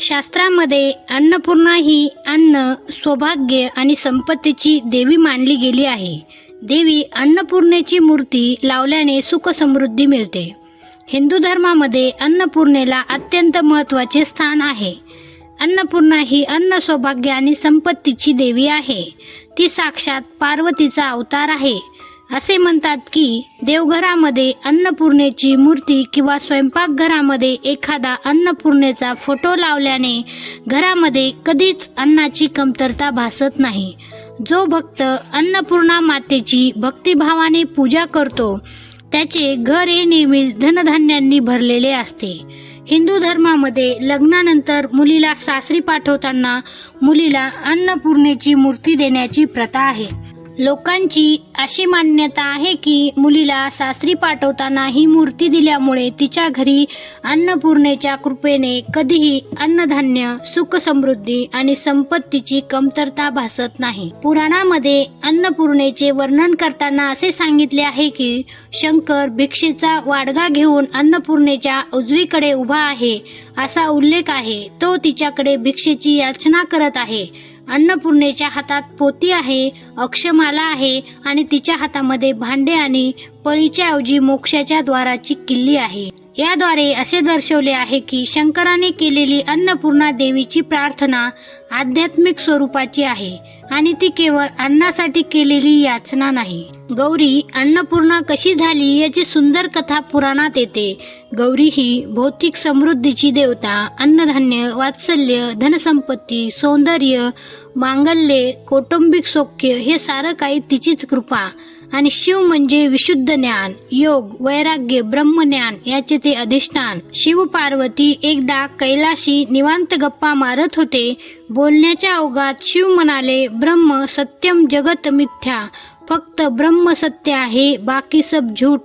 शास्त्रामध्ये अन्नपूर्णा ही अन्न सौभाग्य आणि संपत्तीची देवी मानली गेली आहे. देवी अन्नपूर्णेची मूर्ती लावल्याने सुख समृद्धी मिळते. हिंदू धर्मामध्ये अन्नपूर्णेला अत्यंत महत्त्वाचे स्थान आहे. अन्नपूर्णा ही अन्न सौभाग्य आणि संपत्तीची देवी आहे. ती साक्षात पार्वतीचा अवतार आहे. असे म्हणतात की देवघरामध्ये अन्नपूर्णेची मूर्ती किंवा स्वयंपाकघरामध्ये एखादा अन्नपूर्णेचा फोटो लावल्याने घरामध्ये कधीच अन्नाची कमतरता भासत नाही. जो भक्त अन्नपूर्णा मातेची भक्तिभावाने पूजा करतो त्याचे घर हे नेहमी धनधान्यांनी भरलेले असते. हिंदू धर्मामध्ये लग्नानंतर मुलीला सासरी पाठवताना मुलीला अन्नपूर्णेची मूर्ती देण्याची प्रथा आहे. लोकांची अशी मान्यता आहे की मुलीला सासरी पाठवताना ही मूर्ती दिल्यामुळे तिच्या घरी अन्नपूर्णेच्या कृपेने कधीही अन्नधान्य सुख समृद्धी आणि संपत्तीची कमतरता भासत नाही. पुराणामध्ये अन्नपूर्णेचे वर्णन करताना असे सांगितले आहे की शंकर भिक्षेचा वाडगा घेऊन अन्नपूर्णेच्या उजवीकडे उभा आहे असा उल्लेख आहे. तो तिच्याकडे भिक्षेची याचना करत आहे. अन्नपूर्णेच्या हातात पोती आहे अक्षमाला आहे आणि तिच्या हातामध्ये भांडे आणि पळीच्या ऐवजी मोक्षाच्या द्वाराची किल्ली आहे. याद्वारे असे दर्शवले आहे की शंकराने केलेली अन्नपूर्णा देवीची प्रार्थना आध्यात्मिक स्वरूपाची आहे. आणि ती केवळ अन्नासाठी केलेली याचना नाही. गौरी अन्नपूर्णा कशी झाली याची सुंदर कथा पुराणात येते. गौरी ही भौतिक समृद्धीची देवता अन्नधान्य वात्सल्य धनसंपत्ती सौंदर्य मांगल्य कौटुंबिक सौख्य हे सारं काही तिचीच कृपा. आणि शिव म्हणजे विशुद्ध ज्ञान योग वैराग्य ब्रह्मज्ञान याचे ते अधिष्ठान. शिव पार्वती एकदा कैलाशी निवांत गप्पा मारत होते. बोलण्याच्या अवघात शिव म्हणाले ब्रह्म सत्यम जगत मिथ्या. फक्त ब्रह्म सत्य आहे बाकी सब झूठ.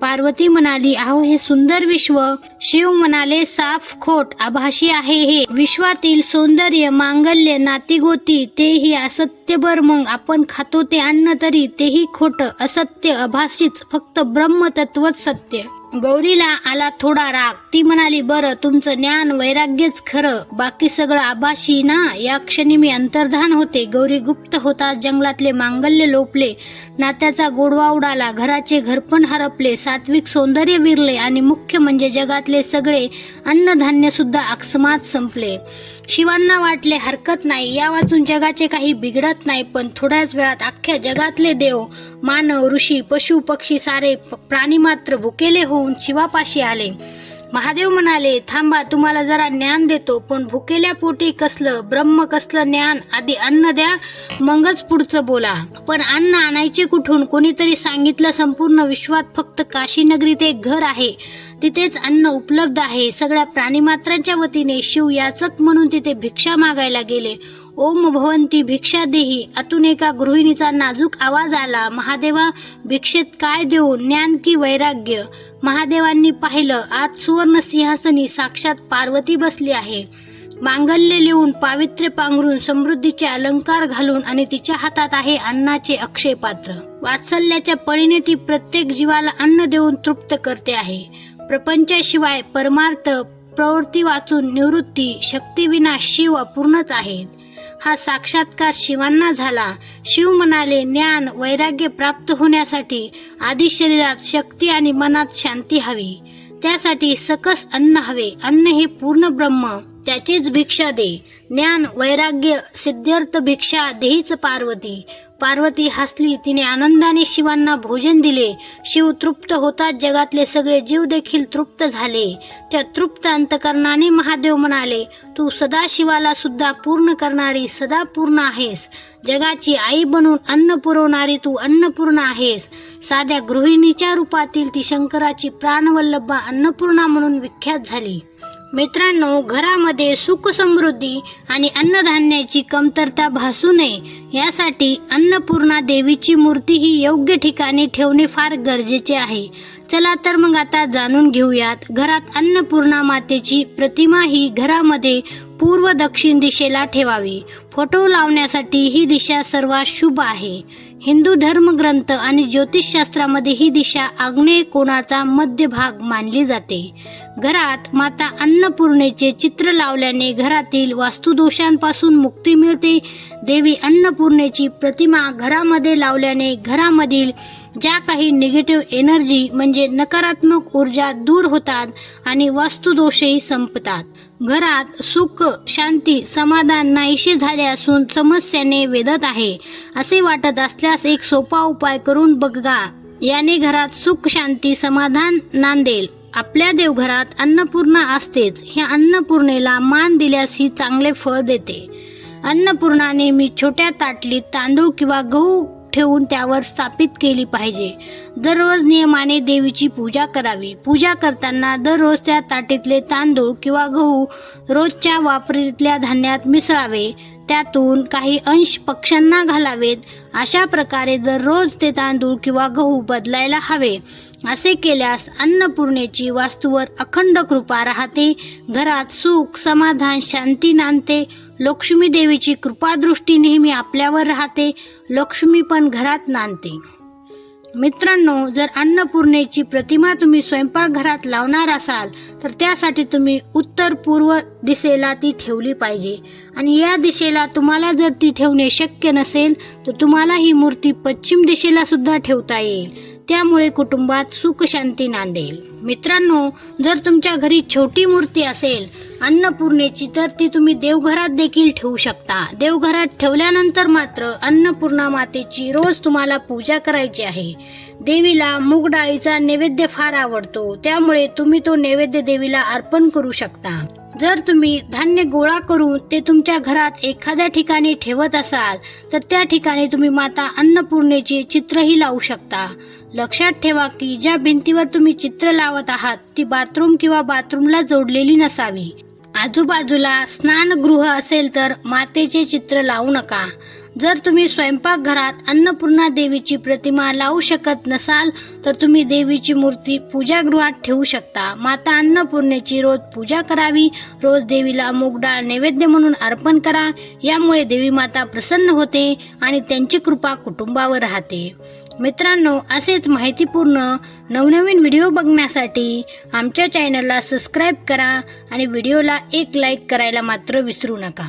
पार्वती म्हणाली अहो हे सुंदर विश्व. शिव म्हणाले साफ खोट आभाशी आहे हे. विश्वातील सौंदर्य मांगल्य नातीगोती तेही असत्य बर मग. आपण खातो ते अन्न तरी तेही खोट असत्य अभाशीच फक्त ब्रह्म तत्वच सत्य. गौरीला आला थोडा राग. ती म्हणाली बरं तुमचं ज्ञान वैराग्यच खरं. बाकी सगळं आभाशी ना? या क्षणी मी अंतर्धान होते. गौरी गुप्त होता जंगलातले मांगल्य लोपले. नात्याचा गोडवा उडाला घराचे घरपण हरपले सात्विक सौंदर्य विरले आणि मुख्य म्हणजे जगातले सगळे अन्नधान्य सुद्धा अकस्मात संपले. शिवांना वाटले हरकत नाही. या वाचून जगाचे काही बिघडत नाही पण थोड्याच वेळात अख्ख्या जगातले देव मानव ऋषी पशु पक्षी सारे प्राणी मात्र भुकेले होऊन शिवापाशी आले. महादेव म्हणाले थांबा तुम्हाला जरा ज्ञान देतो पण भुकेल्या पोटी कसलं ब्रह्म कसलं ज्ञान आधी अन्न द्या मगच पुढचं बोला. पण अन्न आणायचे कुठून? कोणीतरी सांगितलं संपूर्ण विश्वात फक्त काशीनगरीत एक घर आहे. तिथेच अन्न उपलब्ध आहे. सगळ्या प्राणीमात्रांच्या वतीने शिव याचक म्हणून तिथे भिक्षा मागायला गेले. ओम भवंती भिक्षा देही. आतून एका गृहिणीचा नाजूक आवाज आला. महादेवा भिक्षेत काय देऊ? ज्ञान की वैराग्य? महादेवांनी पाहिलं आज सुवर्ण सिंहासनी साक्षात पार्वती बसली आहे. मांगल्य लिहून पावित्र्य पांघरून समृद्धीचे अलंकार घालून आणि तिच्या हातात आहे अन्नाचे अक्षय पात्र वात्सल्याच्या पळीने ती प्रत्येक जीवाला अन्न देऊन तृप्त करते आहे. प्रपंचाशिवाय परमार्थ प्रवृत्ती वाचून निवृत्ती शक्तीविना शिव अपूर्णच आहेत. हा साक्षात्कार शिवांना झाला. शिव म्हणाले ज्ञान वैराग्य प्राप्त होण्यासाठी आधी शरीरात शक्ती आणि मनात शांती हवी. त्यासाठी सकस अन्न हवे. अन्न हे पूर्ण ब्रह्म. त्याचीच भिक्षा दे. ज्ञान वैराग्य सिद्ध्यर्थ भिक्षा देहीच पार्वती. पार्वती हसली. तिने आनंदाने शिवांना भोजन दिले. शिव तृप्त होताच जगातले सगळे जीव देखील तृप्त झाले. त्या तृप्त अंतकरणाने महादेव म्हणाले तू सदा शिवाला सुद्धा पूर्ण करणारी सदा पूर्ण आहेस. जगाची आई बनून अन्न पुरवणारी तू अन्नपूर्ण आहेस. साध्या गृहिणीच्या रूपातील ती शंकराची प्राणवल्लभा अन्नपूर्णा म्हणून विख्यात झाली. मित्रांनो घरामध्ये सुख समृद्धी आणि अन्नधान्याची कमतरता भासू नये. यासाठी अन्नपूर्णा देवीची मूर्ती ही योग्य ठिकाणी ठेवणे फार गरजेचे आहे. चला तर मग आता जाणून घेऊयात घरात अन्नपूर्णा मातेची प्रतिमा ही घरामध्ये पूर्व दक्षिण दिशेला ठेवावी. फोटो लावण्यासाठी ही दिशा सर्वात शुभ आहे. हिंदू धर्मग्रंथ आणि ज्योतिषशास्त्रामध्ये ही दिशा आग्नेय कोणाचा मध्यभाग मानली जाते. घरात माता अन्नपूर्णेचे चित्र लावल्याने घरातील वास्तुदोषांपासून मुक्ती मिळते. देवी अन्नपूर्णेची प्रतिमा घरामध्ये लावल्याने घरामधील ज्या काही निगेटिव्ह एनर्जी म्हणजे नकारात्मक ऊर्जा दूर होतात आणि वास्तुदोषही संपतात. घरात सुख शांती समाधान नाहीसे झाले असून समस्याने वेदत आहे. असे वाटत असल्यास एक सोपा उपाय करून बघा याने घरात सुख शांती समाधान नांदेल. आपल्या देवघरात अन्नपूर्णा असतेच. ह्या अन्नपूर्णेला मान दिल्यास ही चांगले फळ देते. अन्नपूर्णा नेहमी छोट्या ताटलीत तांदूळ किंवा गहू ठेवून त्यावर स्थापित केली पाहिजे. दररोज नियमाने देवीची पूजा करावी. पूजा करताना दररोज त्या ताटीतले तांदूळ किंवा गहू रोजच्या वापरीतल्या धान्यात मिसळावे. त्यातून काही अंश पक्ष्यांना घालावेत. अशा प्रकारे दररोज ते तांदूळ किंवा गहू बदलायला हवे. असे केल्यास अन्नपूर्णेची वास्तूवर अखंड कृपा राहते. घरात सुख समाधान शांती नांदते. लक्ष्मी देवीची कृपादृष्टी नेहमी आपल्यावर राहते लक्ष्मी पण घरात नांदते. मित्रांनो जर अन्नपूर्णेची प्रतिमा तुम्ही स्वयंपाकघरात लावणार असाल तर त्यासाठी तुम्ही उत्तर पूर्व दिशेला ती ठेवली पाहिजे. आणि या दिशेला तुम्हाला जर ती ठेवणे शक्य नसेल तर तुम्हाला ही मूर्ती पश्चिम दिशेला सुद्धा ठेवता येईल. त्यामुळे कुटुंबात सुख शांती नांदेल. मित्रांनो जर तुमच्या घरी छोटी मूर्ती असेल अन्नपूर्णेची तर ती तुम्ही देवघरात देखील ठेवू शकता. देवघरात ठेवल्यानंतर मात्र अन्नपूर्णा मातेची रोज तुम्हाला पूजा करायची आहे. देवीला मूग डाळीचा नैवेद्य फार आवडतो. त्यामुळे तुम्ही तो नैवेद्य देवीला अर्पण करू शकता. जर तुम्ही धान्य गोळा करून ते तुमच्या घरात एखाद्या ठिकाणी ठेवत असाल तर त्या ठिकाणी तुम्ही माता अन्नपूर्णेचे चित्रही लावू शकता. लक्षात ठेवा की ज्या भिंतीवर तुम्ही चित्र लावत आहात ती बाथरूम किंवा बाथरूमला जोडलेली नसावी. आजूबाजूला स्नानगृह असेल तर मातेचे चित्र लावू नका. जर तुम्ही स्वयंपाकघरात अन्नपूर्णा देवीची प्रतिमा लावू शकत नसाल तर तुम्ही देवीची मूर्ती पूजागृहात ठेवू शकता. माता अन्नपूर्णेची रोज पूजा करावी रोज देवीला मूगडाळ नैवेद्य म्हणून अर्पण करा. यामुळे देवी माता प्रसन्न होते आणि त्यांची कृपा कुटुंबावर राहते. मित्रांनो असेच माहितीपूर्ण नवनवीन व्हिडिओ बघण्यासाठी आमच्या चॅनलला सबस्क्राईब करा आणि व्हिडिओला एक लाईक करायला मात्र विसरू नका.